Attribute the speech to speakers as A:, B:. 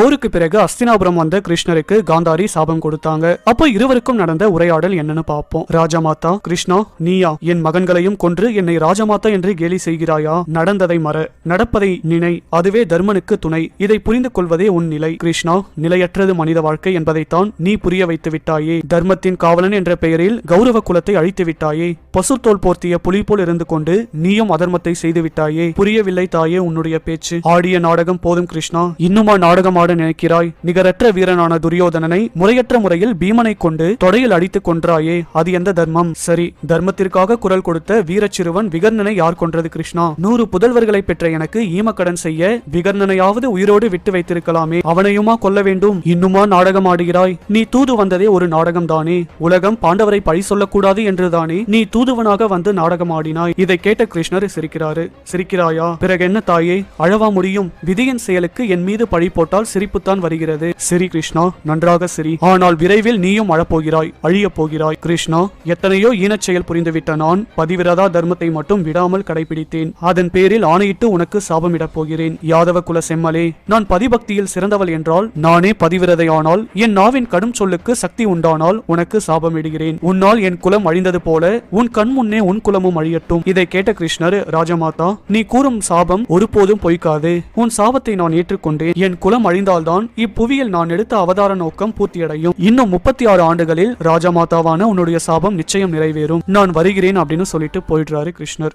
A: போருக்கு பிறகு அஸ்தினாபுரம் வந்த கிருஷ்ணருக்கு காந்தாரி சாபம் கொடுத்தாங்க. அப்போ இருவருக்கும் நடந்த உரையாடல் என்னன்னு பார்ப்போம். ராஜமாதா கிருஷ்ணா நீயா என் மகன்களையும் கொன்று என்னை ராஜமாதா என்று கேலி செய்கிறாயா? நடந்ததை மற நடப்பதை நினை அதுவே தர்மனுக்கு துணை. இதை புரிந்து கொள்வதே உன் நிலை. கிருஷ்ணா நிலையற்றது மனித வாழ்க்கை என்பதைத்தான் நீ புரிய வைத்து விட்டாயே. தர்மத்தின் காவலன் என்ற பெயரில் கௌரவ குலத்தை அழித்து விட்டாயே. பசுத்தோல் போர்த்திய புலி போல் இருந்து கொண்டு நீயும் அதர்மத்தை செய்து விட்டாயே. புரியவில்லை தாயே உன்னுடைய பேச்சு. ஆடிய நாடகம் போதும் கிருஷ்ணா. இன்னுமா நாடகம் ஆட நினைக்கிறாய்? நிகரற்ற வீரனான துரியோதனனை முறையற்ற முறையில் பீமனை கொண்டு தொடையில் அடித்துக் கொன்றாயே அது எந்த தர்மம்? சரி தர்மத்திற்காக குரல் கொடுத்த வீரச்சிறுவன் விகர்ணனை யார் கொன்றது கிருஷ்ணா? நூறு புதல்வர்களை பெற்ற எனக்கு ஈமக்கடன் செய்ய விகர்ணனையாவது உயிரோடு விட்டு வைத்திருக்கலாமே அவனையுமா கொல்ல வேண்டும்? இன்னுமா நாடகம் ஆடுகிறாய்? நீ தூது வந்ததே ஒரு நாடகம் தானே உலகம் பாண்டவரை பழி சொல்லக்கூடாது என்றுதானே நீ தூதுவனாக வந்து நாடகம் ஆடினாய். இதை கேட்ட கிருஷ்ணர் சிரிக்கிறாரு. சிரிக்கிறாயா? பிறகு என்ன தாயே அழவா முடியும். விதியின் செயலுக்கு என் மீது பழி போட்டால் சிரிப்புத்தான் வருகிறது. சிரி கிருஷ்ணா நன்றாக சிரி. ஆனால் விரைவில் நீயும் அழப்போகிறாய் அழியப் போகிறாய் கிருஷ்ணா எத்தனையோ ஈனச் செயல் புரிந்துவிட்ட நான் பதிவிரதா தர்மத்தை மட்டும் விடாமல் கடைபிடித்தேன். அதன் பேரில் ஆணையிட்டு உனக்கு சாபமிடப் போகிறேன். யாதவ குல செம்மலே நான் பதிபக்தியில் சிறந்தவள் என்றால் நானே பதிவிரதையானால் என் நாவின் கடும் சொல்லுக்கு சக்தி உண்டானால் உனக்கு சாபமிடுகிறேன். உன்னால் என் குலம் அழிந்தது போல உன் கண் முன்னே உன் குலமும் அழியட்டும். இதை கேட்ட கிருஷ்ணர் ராஜமாதா நீ கூறும் சாபம் ஒருபோதும் பொய்க்காது. உன் சாபத்தை நான் ஏற்றுக்கொண்டேன். என் குலம் செய்தால்தான் இப்புவியில் நான் எடுத்த அவதார நோக்கம் பூர்த்தியடையும். இன்னும் முப்பத்தி ஆறு ஆண்டுகளில் ராஜமாதாவான உன்னுடைய சாபம் நிச்சயம் நிறைவேறும். நான் வருகிறேன் அப்படின்னு சொல்லிட்டு போயிடுறாரு கிருஷ்ணர்.